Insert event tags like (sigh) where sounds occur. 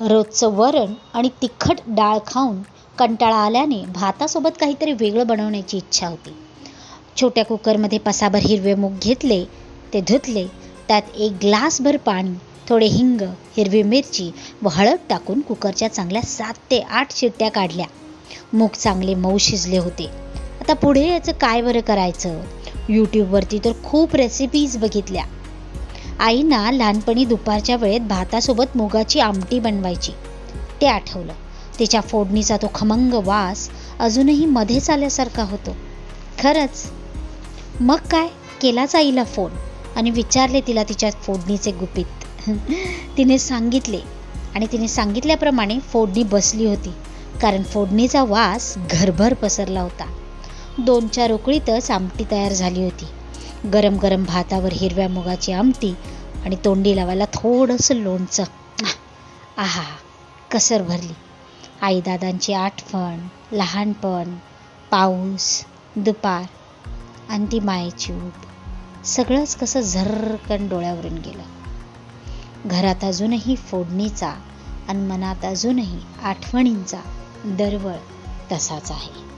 रोजचं वरण आणि तिखट डाळ खाऊन कंटाळा आल्याने भातासोबत काहीतरी वेगळं बनवण्याची इच्छा होती. छोट्या कुकरमध्ये पसाभर हिरवे मूग घेतले ते धुतले त्यात एक ग्लासभर पाणी थोडे हिंग हिरवी मिरची व हळद टाकून कुकरच्या चांगल्या सात ते आठ शिट्ट्या काढल्या. मूग चांगले मऊ शिजले होते. आता पुढे याचं काय बरं करायचं? यूट्यूबवरती तर खूप रेसिपीज बघितल्या. आईना लहानपणी दुपारच्या वेळेत भातासोबत मुगाची आमटी बनवायची. ते आठवलं. तिच्या फोडणीचा तो खमंग वास अजूनही मध्येच आल्यासारखा होतो. खरंच? मग काय? केलाच आईला फोन आणि विचारले तिला तिच्या फोडणीचे गुपित. (laughs) तिने सांगितले आणि तिने सांगितल्याप्रमाणे फोडणी बसली होती कारण फोडणीचा वास घरभर पसरला होता. दोन चार उकळीतच आमटी तयार झाली होती. गरम गरम भातावर हिरव्या मुगाची आमटी आणि तोंडी लावायला थोडंसं लोणचं. आहा कसर भरली. आईदादांची आठवण लहानपण पाऊस दुपार आणि ती मायेची ऊब सगळंच कसं झर्रकन डोळ्यावरून गेलं. घरात अजूनही फोडणीचा आणि मनात अजूनही आठवणींचा दरवळ तसाच आहे.